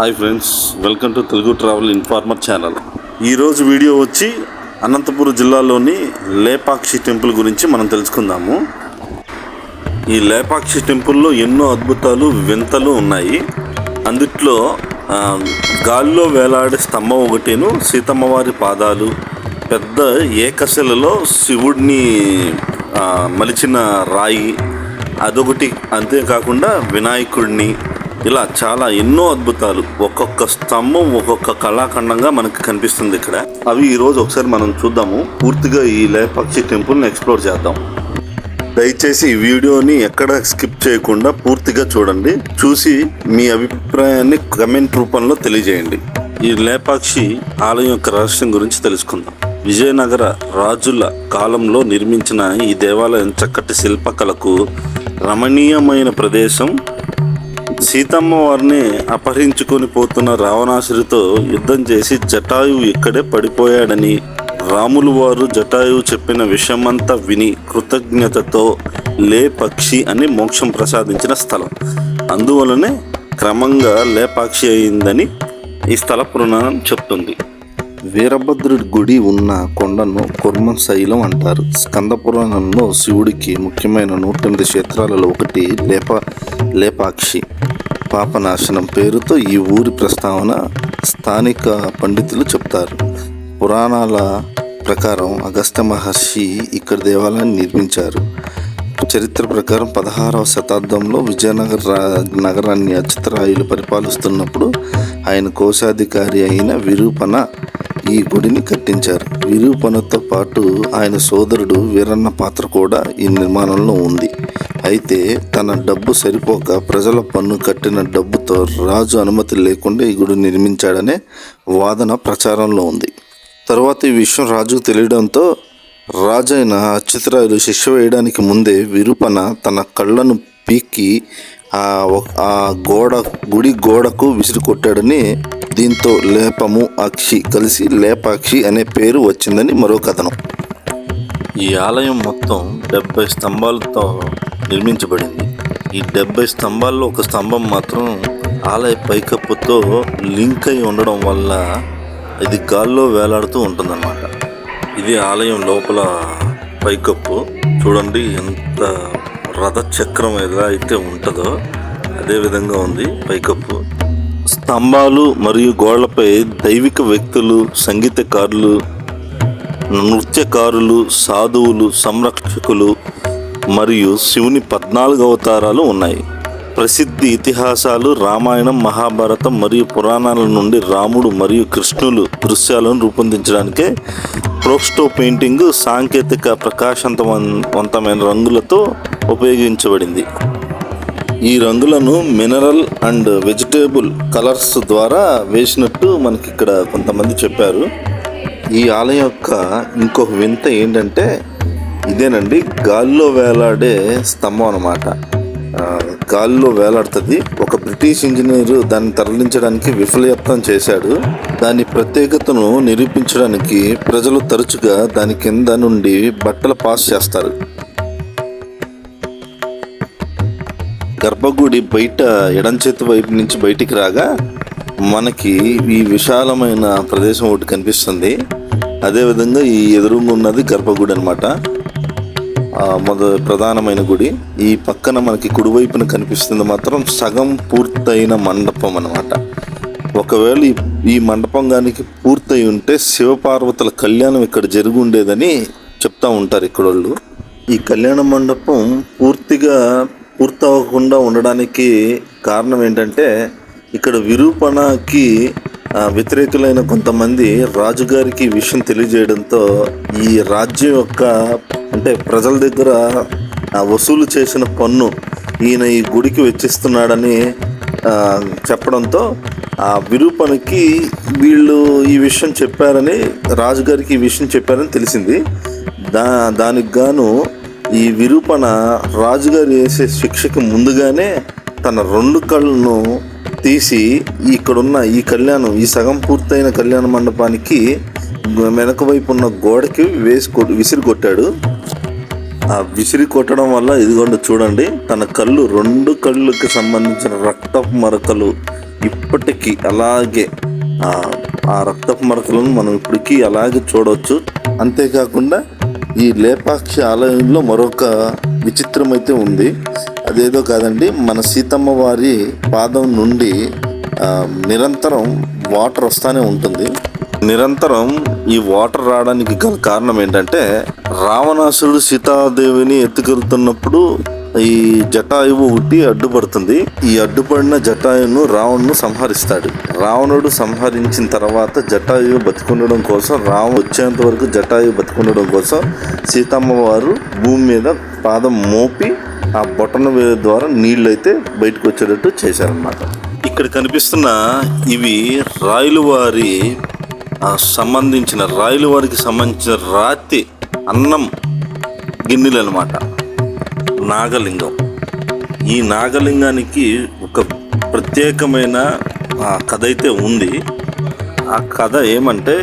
Hi friends welcome to Telugu travel informer channel. ఈరోజు video వచ్చి అనంతపురం జిల్లాలోని లేపాక్షి టెంపుల్ గురించి మనం తెలుసుకుందాము. ఈ లేపాక్షి టెంపుల్లో ఎన్నో అద్భుతాలు వింతలు ఉన్నాయి. అందుట్లో గాల్లో వేలాడే స్తంభం ఒకటేను సీతమ్మవారి పాదాలు పెద్ద ఏకశిలలో శివుడిని మలిచిన రాయి అదొకటి అంతేకాకుండా వినాయకుడిని ఇలా చాలా ఎన్నో అద్భుతాలు. ఒక్కొక్క స్తంభం ఒక్కొక్క కళాఖండంగా మనకి కనిపిస్తుంది ఇక్కడ. అవి ఈరోజు ఒకసారి మనం చూద్దాము. పూర్తిగా ఈ లేపాక్షి టెంపుల్ని ఎక్స్ప్లోర్ చేద్దాం. దయచేసి ఈ వీడియోని ఎక్కడ స్కిప్ చేయకుండా పూర్తిగా చూడండి. చూసి మీ అభిప్రాయాన్ని కమెంట్ రూపంలో తెలియజేయండి. ఈ లేపాక్షి ఆలయం యొక్క రహస్యం గురించి తెలుసుకుందాం. విజయనగర రాజుల కాలంలో నిర్మించిన ఈ దేవాలయం చక్కటి శిల్పకళకు రమణీయమైన ప్రదేశం. సీతమ్మ వారిని అపహరించుకొని పోతున్న రావణాసురితో యుద్ధం చేసి జటాయువు ఇక్కడే పడిపోయాడని రాములు వారు జటాయువు చెప్పిన విషయమంతా విని కృతజ్ఞతతో లే పక్షి అని మోక్షం ప్రసాదించిన స్థలం. అందువలనే క్రమంగా లేపాక్షి అయిందని ఈ స్థల పురాణం చెప్తుంది. వీరభద్రుడి గుడి ఉన్న కొండను కుర్మ శైలం అంటారు. స్కంద పురాణంలో శివుడికి ముఖ్యమైన నూట క్షేత్రాలలో ఒకటి లేప లేపాక్షి పాపనాశనం పేరుతో ఈ ఊరి ప్రస్తావన స్థానిక పండితులు చెప్తారు. పురాణాల ప్రకారం అగస్త్య మహర్షి ఇక్కడ దేవాలయాన్ని నిర్మించారు. చరిత్ర ప్రకారం పదహారవ శతాబ్దంలో విజయనగర రా- నగరాన్ని అచ్యుతరాయులు పరిపాలిస్తున్నప్పుడు ఆయన కోశాధికారి అయిన విరూపణ ఈ గుడిని కట్టించారు. విరూపణతో పాటు ఆయన సోదరుడు వీరన్న పాత్ర కూడా ఈ నిర్మాణంలో ఉంది. అయితే తన డబ్బు సరిపోక ప్రజల పన్ను కట్టిన డబ్బుతో రాజు అనుమతి లేకుండా ఈ గుడి నిర్మించాడనే వాదన ప్రచారంలో ఉంది. తర్వాత ఈ విషయం రాజుకు తెలియడంతో రాజైన అచ్యుతరాయులు శిక్ష వేయడానికి ముందే విరూపణ తన కళ్ళను పీక్కి ఆ గోడ గుడి గోడకు విసిరి కొట్టాడని దీంతో లేపము అక్షి కలిసి లేపాక్షి అనే పేరు వచ్చిందని మరో కథనం. ఈ ఆలయం మొత్తం డెబ్బై స్తంభాలతో నిర్మించబడింది. ఈ డెబ్బై స్తంభాల్లో ఒక స్తంభం మాత్రం ఆలయ పైకప్పుతో లింక్ అయి ఉండడం వల్ల ఇది గాల్లో వేలాడుతూ ఉంటుందన్నమాట. ఇది ఆలయం లోపల పైకప్పు. చూడండి ఎంత రథ చక్రం ఎలా అయితే ఉంటుందో అదేవిధంగా ఉంది. పైకప్పు. స్తంభాలు మరియు గోడలపై దైవిక వ్యక్తులు సంగీతకారులు నృత్యకారులు సాధువులు సంరక్షకులు మరియు శివుని పద్నాలుగు అవతారాలు ఉన్నాయి. ప్రసిద్ధి ఇతిహాసాలు రామాయణం మహాభారతం మరియు పురాణాల నుండి రాముడు మరియు కృష్ణులు దృశ్యాలను రూపొందించడానికే ప్రోక్స్టో పెయింటింగ్ సాంకేతిక ప్రకాశవంతమైన రంగులతో ఉపయోగించబడింది. ఈ రంగులను మినరల్ అండ్ వెజిటేబుల్ కలర్స్ ద్వారా వేసినట్టు మనకి ఇక్కడ కొంతమంది చెప్పారు. ఈ ఆలయం యొక్క ఇంకొక వింత ఏంటంటే ఇదేనండి గాల్లో వేలాడే స్తంభం అనమాట గాల్లో వేలాడుతుంది. ఒక బ్రిటిష్ ఇంజనీరు దాన్ని తరలించడానికి విఫలయత్నం చేశాడు. దాని ప్రత్యేకతను నిరూపించడానికి ప్రజలు తరచుగా దాని కింద నుండి బట్టలు పాస్ చేస్తారు. గర్భగుడి బయట ఎడం చేతి వైపు నుంచి బయటికి రాగా మనకి ఈ విశాలమైన ప్రదేశం ఒకటి కనిపిస్తుంది. అదేవిధంగా ఈ ఎదురుగా ఉన్నది గర్భగుడి అనమాట మొద ప్రధానమైన గుడి. ఈ పక్కన మనకి కుడివైపున కనిపిస్తుంది మాత్రం సగం పూర్తయిన మండపం అనమాట ఒకవేళ ఈ ఈ మండపం గానికి పూర్తయి ఉంటే శివపార్వతుల కళ్యాణం ఇక్కడ జరిగి ఉండేదని చెప్తా ఉంటారు ఇక్కడ వాళ్ళు ఈ కళ్యాణ మండపం పూర్తిగా పూర్తవకుండా ఉండడానికి కారణం ఏంటంటే ఇక్కడ విరూపణకి వ్యతిరేకులైన కొంతమంది రాజుగారికి ఈ విషయం తెలియజేయడంతో ఈ రాజ్యం యొక్క అంటే ప్రజల దగ్గర వసూలు చేసిన పన్ను ఈయన ఈ గుడికి వెచ్చిస్తున్నాడని చెప్పడంతో ఆ విరూపణకి వీళ్ళు ఈ విషయం చెప్పారని రాజుగారికి ఈ విషయం చెప్పారని తెలిసింది. దా దానికి గాను ఈ విరూపణ రాజుగారు వేసే శిక్షకు ముందుగానే తన రెండు కళ్ళను తీసి ఇక్కడున్న ఈ కళ్యాణం ఈ సగం పూర్తయిన కళ్యాణ మండపానికి వెనక వైపు ఉన్న గోడకి వేసి విసిరి కొట్టాడు. ఆ విసిరి కొట్టడం వల్ల ఇదిగోండి చూడండి తన కళ్ళు రెండు కళ్ళుకి సంబంధించిన రక్తపు మరకలు ఇప్పటికీ అలాగే ఆ, ఆ రక్తపు మరకలను మనం ఇప్పటికీ అలాగే చూడవచ్చు అంతేకాకుండా ఈ లేపాక్షి ఆలయంలో మరొక విచిత్రమైతే ఉంది. అదేదో కాదండి మన సీతమ్మ వారి పాదం నుండి నిరంతరం వాటర్ వస్తానే ఉంటుంది. నిరంతరం ఈ వాటర్ రావడానికి గల కారణం ఏంటంటే రావణాసురుడు సీతాదేవిని ఎత్తుకెళ్తున్నప్పుడు ఈ జటాయువు ఉట్టి అడ్డుపడుతుంది. ఈ అడ్డుపడిన జటాయువును రావణ్ను సంహరిస్తాడు. రావణుడు సంహరించిన తర్వాత జటాయువు బతికుండడం కోసం రావణ్ వచ్చేంత వరకు జటాయువు బతికుండడం కోసం సీతమ్మ వారు భూమి మీద పాదం మోపి ఆ బొటన ద్వారా నీళ్ళు అయితే బయటకు వచ్చేటట్టు చేశారనమాట ఇక్కడ కనిపిస్తున్న ఇవి రాయలు వారి సంబంధించిన రాయలు వారికి సంబంధించిన రాతి అన్నం గిన్నెలు అనమాట నాగలింగం. ఈ నాగలింగానికి ఒక ప్రత్యేకమైన కథ అయితే ఉంది. ఆ కథ ఏమంటే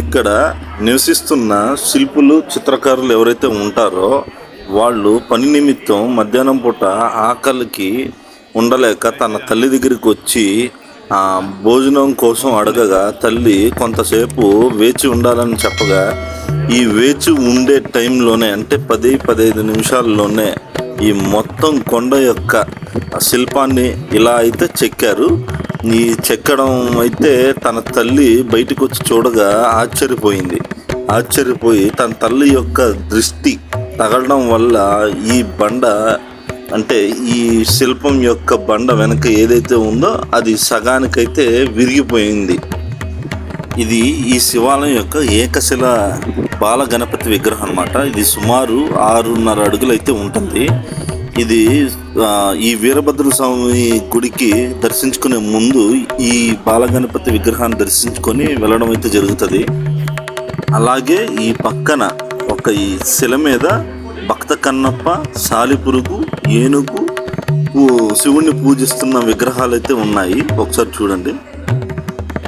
ఇక్కడ నివసిస్తున్న శిల్పులు చిత్రకారులు ఎవరైతే ఉంటారో వాళ్ళు పని నిమిత్తం మధ్యాహ్నం పూట ఆకలికి ఉండలేక తన తల్లి దగ్గరికి వచ్చి భోజనం కోసం అడగగా తల్లి కొంతసేపు వేచి ఉండాలని చెప్పగా ఈ వేచి ఉండే టైంలోనే అంటే పది పదహైదు నిమిషాల్లోనే ఈ మొత్తం కొండ యొక్క శిల్పాన్ని ఇలా అయితే చెక్కారు. ఈ చెక్కడం అయితే తన తల్లి బయటకు వచ్చి చూడగా ఆశ్చర్యపోయింది. ఆశ్చర్యపోయి తన తల్లి యొక్క దృష్టి తగలడం వల్ల ఈ బండ అంటే ఈ శిల్పం యొక్క బండ వెనక ఏదైతే ఉందో అది సగానికైతే విరిగిపోయింది. ఇది ఈ శివాలయం యొక్క ఏకశిల బాలగణపతి విగ్రహం అన్నమాట. ఇది సుమారు ఆరున్నర అడుగులు అయితే ఉంటుంది. ఇది ఆ, ఈ వీరభద్ర స్వామి గుడికి దర్శించుకునే ముందు ఈ బాలగణపతి విగ్రహాన్ని దర్శించుకొని వెళ్ళడం అయితే జరుగుతుంది. అలాగే ఈ పక్కన ఒక ఈ శిల మీద భక్త కన్నప్ప సాలిపురుగు ఏనుగు శివుణ్ణి పూజిస్తున్న విగ్రహాలు అయితే ఉన్నాయి. ఒకసారి చూడండి.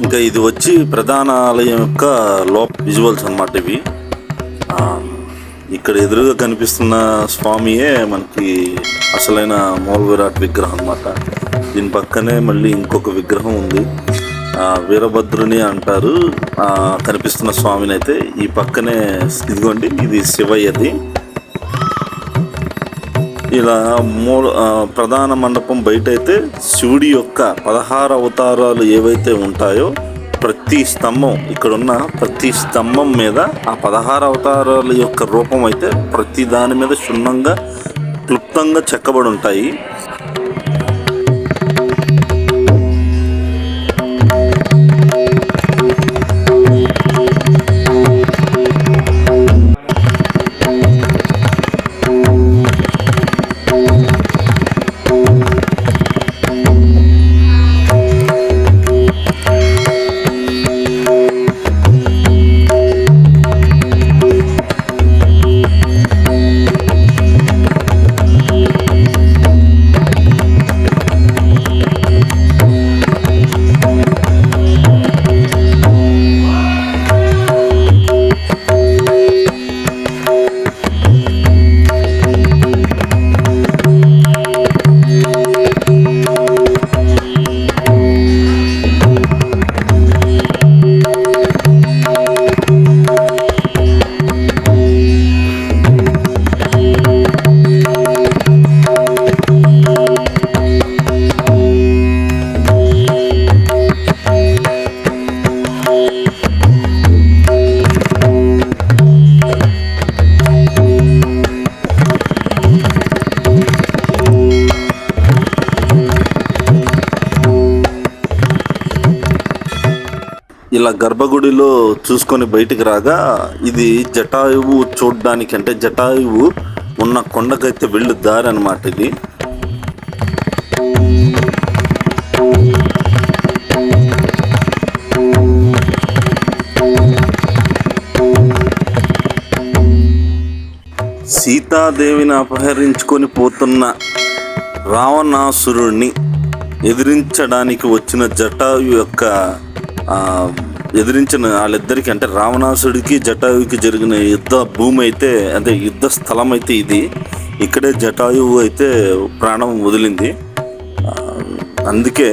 ఇంకా ఇది వచ్చి ప్రధాన ఆలయం యొక్క లోప విజువల్స్ అన్నమాట ఇవి. ఆ, ఇక్కడ ఎదురుగా కనిపిస్తున్న స్వామియే మనకి అసలైన మూల విరాట్ విగ్రహం అన్నమాట. దీని పక్కనే మళ్ళీ ఇంకొక విగ్రహం ఉంది. ఆ, వీరభద్రుని అంటారు. ఆ, కనిపిస్తున్న స్వామిని అయితే ఈ పక్కనే ఇదిగోండి ఇది శివయ్యది. ఇలా మూల ప్రధాన మండపం బయట అయితే శివుడి యొక్క పదహారు అవతారాలు ఏవైతే ఉంటాయో ప్రతి స్తంభం ఇక్కడున్న ప్రతి స్తంభం మీద ఆ పదహారు అవతారాల యొక్క రూపం అయితే ప్రతి దాని మీద క్షుణ్ణంగా క్లుప్తంగా చెక్కబడి ఉంటాయి. ఇలా గర్భగుడిలో చూసుకొని బయటికి రాగా ఇది జటాయువు చూడడానికి అంటే జటాయువు ఉన్న కొండకైతే వెళ్ళు దారి అనమాట ఇది. సీతాదేవిని అపహరించుకొని పోతున్న రావణాసురుణ్ణి ఎదిరించడానికి వచ్చిన జటాయు యొక్క ఎదిరించిన వాళ్ళిద్దరికి అంటే రావణాసుడికి జటాయువుకి జరిగిన యుద్ధ భూమి అయితే అంటే యుద్ధ స్థలం అయితే ఇది. ఇక్కడే జటాయువు అయితే ప్రాణం వదిలింది. అందుకే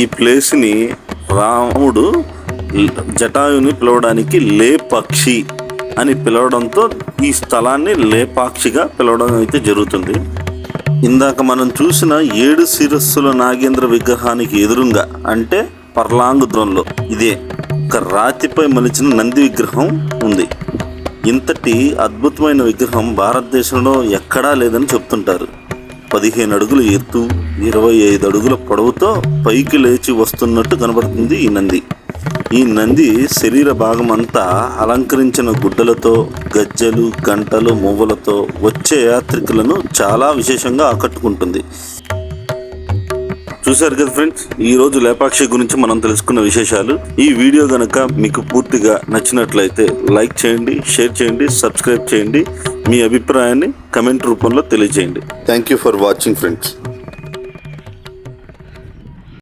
ఈ ప్లేస్ని రాముడు జటాయుని పిలవడానికి లేపక్షి అని పిలవడంతో ఈ స్థలాన్ని లేపాక్షిగా పిలవడం అయితే జరుగుతుంది. ఇందాక మనం చూసిన ఏడు శిరస్సుల నాగేంద్ర విగ్రహానికి ఎదురుగా అంటే పర్లాంగ్ ద్రోణ్లో. ఇదే ఒక రాతిపై మలిచిన నంది విగ్రహం ఉంది. ఇంతటి అద్భుతమైన విగ్రహం భారతదేశంలో ఎక్కడా లేదని చెప్తుంటారు. పదిహేను అడుగుల ఎత్తు ఇరవై ఐదు అడుగుల పొడవుతో పైకి లేచి వస్తున్నట్టు కనబడుతుంది ఈ నంది. ఈ నంది శరీర భాగం అంతా అలంకరించిన గుడ్డలతో గజ్జలు గంటలు మువ్వలతో వచ్చే యాత్రికులను చాలా విశేషంగా ఆకట్టుకుంటుంది. చూశారు కదా ఫ్రెండ్స్? ఈ రోజు లేపాక్షి గురించి మనం తెలుసుకున్న విశేషాలు. ఈ వీడియో గనక మీకు పూర్తిగా నచ్చినట్లయితే లైక్ చేయండి షేర్ చేయండి సబ్స్క్రైబ్ చేయండి. మీ అభిప్రాయాన్ని కమెంట్ రూపంలో తెలియజేయండి. Thank you for watching friends